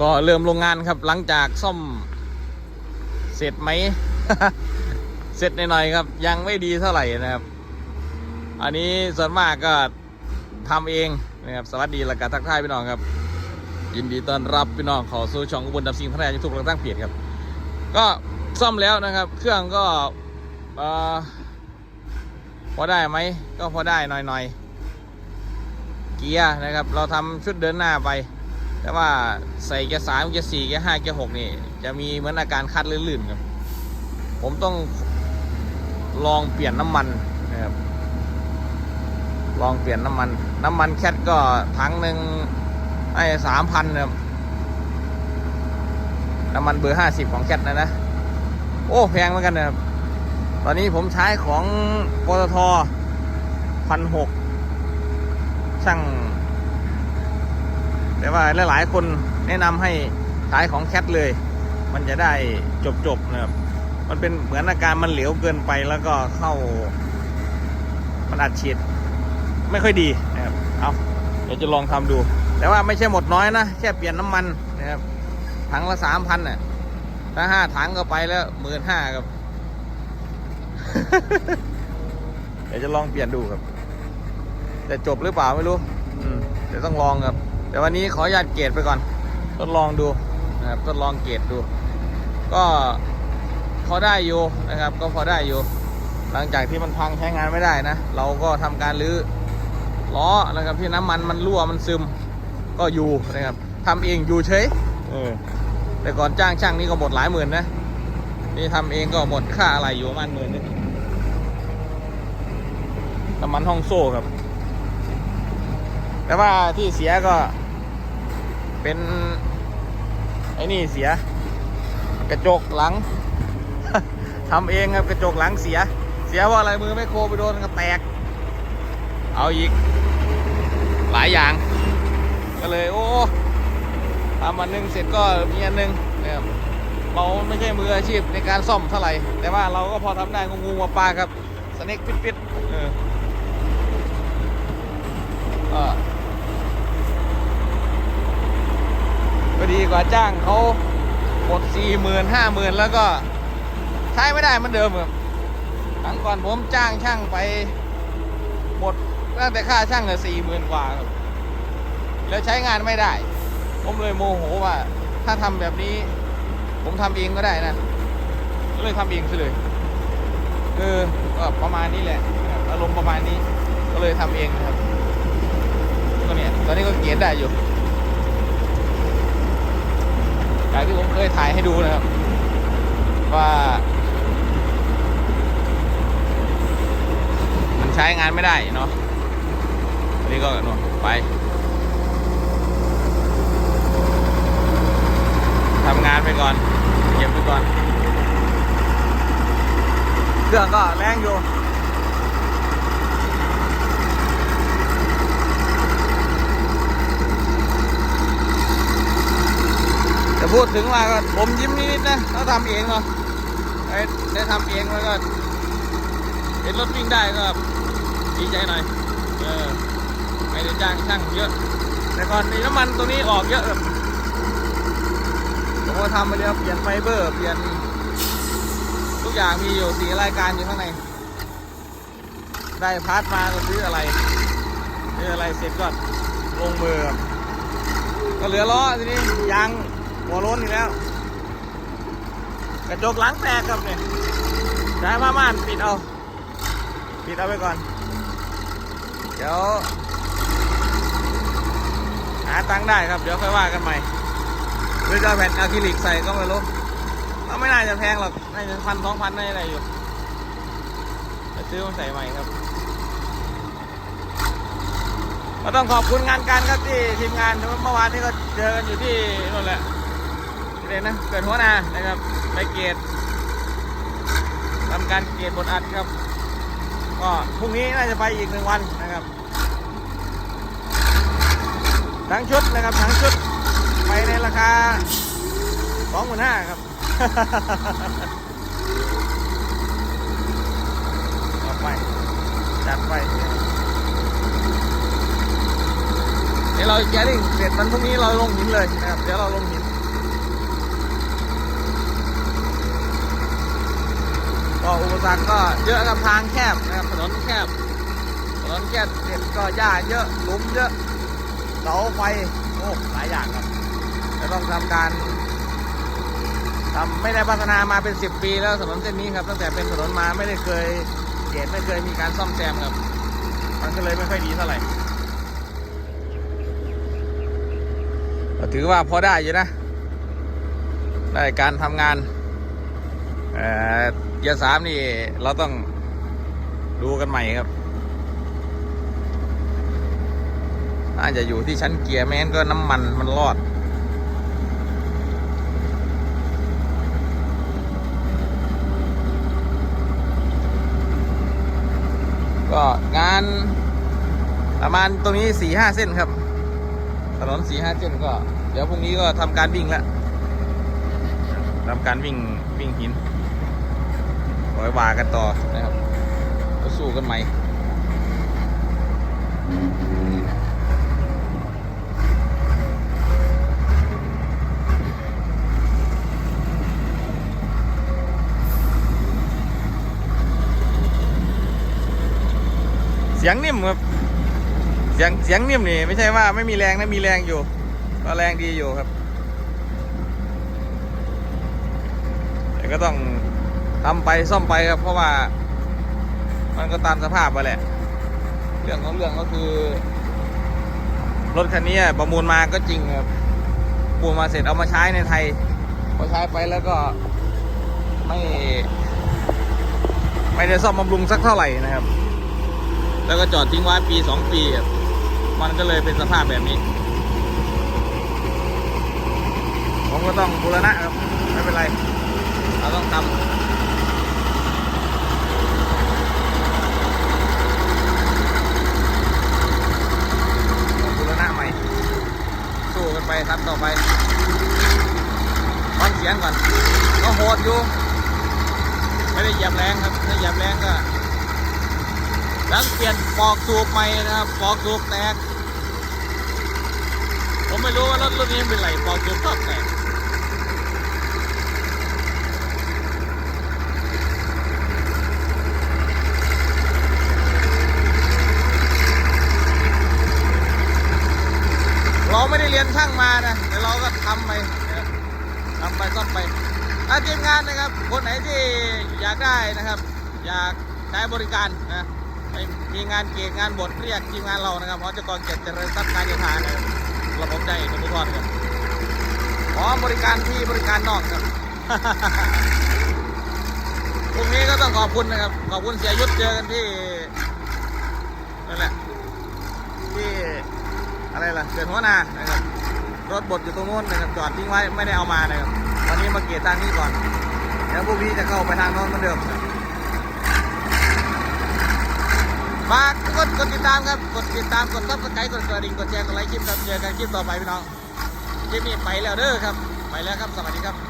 ก็เริ่มโรงงานครับหลังจากซ่อมเสร็จไหม เสร็จหน่อยๆครับ ยังไม่ดีเท่าไหร่นะครับ อันนี้ส่วนมากก็ทำเองนะครับสวัสดีและกันทักทายพี่น้องครับ ยินดีต้อนรับพี่น้องขอสู่ช่องอุบลดับซิงพัฒนายูทูบเราตั้งเพจครับ ก็ซ่อมแล้วนะครับ เครื่องก็พอได้ไหมก็พอได้หน่อยๆเกียร์นะครับ เราทำชุดเดินหน้าไป แต่ว่าใส่เกียร์สามเกียร์สี่เกียร์ห้าเกียร์หกนี่ จะมีเหมือนอาการคัดลื่นๆครับ ผมต้องลองเปลี่ยนน้ำมันนะครับ ลองเปลี่ยนน้ำมัน น้ำมันแคทก็ถังหนึ่งไอ้สามพันครับน้ำมันเบอร์ห้าสิบของแคทนะนะ โอ้แพงเหมือนกันนะครับ ตอนนี้ผมใช้ของปตทพันหกช่าง แต่ว่าหลายๆ คนแนะนำให้ใช้ของแคทเลย มันจะได้จบๆนะครับมันเป็นเหมือนอาการมันเหลวเกินไปแล้วก็เข้า มันอัดฉีดไม่ค่อยดีนะครับเอาเดี๋ยวจะลองทำดู แต่ว่าไม่ใช่หมดน้อยนะ แค่เปลี่ยนน้ำมันนะครับถังละสามพันน่ะถ้าห้าถังก็ไปแล้วหมื่นห้าครับ เดี๋ยวจะลองเปลี่ยนดูครับ แต่จบหรือเปล่าไม่รู้ อืมเดี๋ยวต้องลองครับ แต่วันนี้ขออนุญาตเกรดไปก่อน ทดลองดูนะครับทดลองเกรดดู ก็พอได้อยู่นะครับ ก็พอได้อยู่ หลังจากที่มันพังใช้งานไม่ได้นะ เราก็ทำการรื้อล้อนะครับที่น้ำมันมันรั่วมันซึม ก็อยู่นะครับทำเองอยู่เฉยเออแต่ก่อนจ้างช่างนี่ก็หมดหลายหมื่นนะนี่ทำเองก็หมดค่าอะไรอยู่ประมาณหมื่นนึงน้ำมันห้องโซ่ครับ แต่ว่าที่เสียก็ เป็น ไอ้นี่เสีย กระจกหลังทำเองครับกระจกหลังเสีย เสียเพราะอะไรมือไม่โคไปโดนก็แตก เอาอีก หลายอย่าง ก็เลย โอ้ทำวันหนึ่งเสร็จก็มีอันหนึ่งนะครับเราไม่ใช่มืออาชีพในการซ่อมเท่าไหร่ แต่ว่าเราก็พอทำได้งูงูมาปลาครับสเน็กปิดปิดๆเออ ก็ก็ดีกว่าจ้างเขาหมดสี่หมื่นห้าหมื่นแล้วก็ใช้ไม่ได้เหมือนเดิมครับครั้งก่อนผมจ้างช่างไปหมดตั้งแต่ค่าช่างเลยสี่หมื่นกว่าครับแล้วใช้งานไม่ได้ ผมเลยโมโหว่า ถ้าทำแบบนี้ ผมทำเองก็ได้นะก็เลยทำเองซะเลยคือก็ประมาณนี้แหละอารมณ์ประมาณนี้ก็เลยทำเองนะครับก็เนี่ยตอนนี้ก็เกียนได้อยู่ จากที่ผมเคยถ่ายให้ดูนะครับ ว่ามันใช้งานไม่ได้เนาะอันนี้ก็หนวไปทำงานไปก่อน เก็บไปก่อน เครื่องก็แรงอยู่ พูดถึงว่าก็ผมยิ้มนิดๆนะถ้าทำเองเนาะได้ได้ทำเองแล้วก็เห็นรถวิ่งได้ก็ดีใจหน่อยเออไม่ได้จ้างช่างเยอะ แต่ก่อนนี้น้ำมันตัวนี้ออกเยอะแบบผมก็ทำไปแล้วเปลี่ยนไฟเบอร์ เปลี่ยน ทุกอย่างมีอยู่สีรายการอยู่ข้างใน ได้พาร์ทมาก็ซื้ออะไรซื้ออะไรเสร็จก็ลงมือก็เหลือล้อทีนี้ยาง หัวล้นอีกแล้ว กระจกหลังแตกครับเนี่ยใช้ผ้าม่านปิดเอา ปิดเอาไปก่อน เดี๋ยว หาตังได้ครับ เดี๋ยวค่อยว่ากันใหม่หรือจะแผ่นอะคริลิกใส่ก็ไม่รู้ก็ไม่น่าจะแพงหรอก น่าจะพันสองพันได้อะไรอยู่จะซื้อมาใส่ใหม่ครับ ก็ต้องขอบคุณงานการครับที่ทีมงานเมื่อวานนี้ก็เจอกันอยู่ที่นั่นแหละ ที่ไหนะเกิดหัวนานะครับ ไปเกตทำการเกตบทอัดครับ ก็พรุ่งนี้น่าจะไปอีกหนึ่งวันนะครับ ทั้งชุดนะครับทั้งชุดไปในราคาสองหมื่นห้าครับจัดไป จัดไปแดี๋ยวเราแกลิ่งเสร็จมันพรุ่งนี้เราลงหินเลยนะครับ เดี๋ยวเราลงหิน ก็อุปสรรคก็เยอะครับทางแคบนะครับถนนแคบถนนแคบเสร็จก็หญ้าเยอะหลุมเยอะเสาไฟโอ้หลายอย่างครับจะต้องทำการทำไม่ได้พัฒนามาเป็นสิบปีแล้วถนนเส้นนี้ครับ ตั้งแต่เป็นถนนมาไม่ได้เคยเห็นไม่เคยมีการซ่อมแซมครับ มันก็เลยไม่ค่อยดีเท่าไหร่ถือว่าพอได้อยู่นะ ได้การทำงาน เกียร์สามนี่ เราต้องดูกันใหม่ครับน่าจะอยู่ที่ชั้นเกียร์แม้นก็น้ำมันมันรอด ก็งานประมาณตรงนี้สี่ห้าเส้นครับ ถนนสี่ห้าเส้นก็ เดี๋ยวพรุ่งนี้ก็ทำการวิ่งแล้วทำการวิ่งวิ่งหิน ไว้วากันต่อนะครับก็สู้กันใหม่เสียงนิ่มครับ เสียงเสียงนิ่มนี่ไม่ใช่ว่าไม่มีแรงนะมีแรงอยู่ ก็แรงดีอยู่ครับ แต่ก็ต้อง ทำไปซ่อมไปครับเพราะว่า มันก็ตามสภาพไปแหละ เรื่องของเรื่องก็คือ รถคันนี้ประมูลมาก็จริงครับปูมาเสร็จเอามาใช้ในไทยพอใช้ไปแล้วก็ไม่ไม่ได้ซ่อมบำรุงสักเท่าไหร่นะครับ แล้วก็จอดทิ้งไว้ปีสองปีครับมันก็เลยเป็นสภาพแบบนี้ ผมก็ต้องบูรณะครับ ไม่เป็นไร เราต้องทำบูรณะใหม่ สู้กัน ไปทันต่อไปฟังเสียงก่อนก็โหดอยู่ ไม่ได้เหยียบแรงครับถ้าเหยียบแรงก็แล้วเปลี่ยนปอกสูบใหม่นะครับปอกสูบแตก ผมไม่รู้ว่ารถรุ่นนี้เป็นไรปอกสูบชอบแตก เราไม่ได้เรียนช่างมานะแต่เราก็ทำไปทำไปซ่อมไปอาทีมงานนะครับ คนไหนที่อยากได้นะครับ อยากใช้บริการนะมีงานเกตงานบทเรียกทีมงานเรานะครับเพราะจะกรเกียรติเจริญทรัพย์การโยธานะครับระบบใจสมุทรครับพร้อมบริการที่บริการนอกครับพรุ่งนี้ก็ต้องขอบคุณนะครับ ขอบคุณเสียยุทธเจอกันที่นั่นแหละ อะไรล่ะเกิดหัวนานะครับรถบดอยู่ตรงโน้นนะครับจอดทิ้งไว้ไม่ได้เอามานะครับวันนี้มาเกียรทางนี้ก่อนเดี๋ยวพวกพี่จะเข้าไปทางโน้นเหมือนเดิมฝากกดกดติดตามครับกดติดตามกดซับสไครต์กดกระดิ่งกดแชร์กดไลค์คลิปครับเจอกันคลิปต่อไปพี่น้องคลิปนี้ไปแล้วเด้อครับ ไปแล้วครับสวัสดีครับ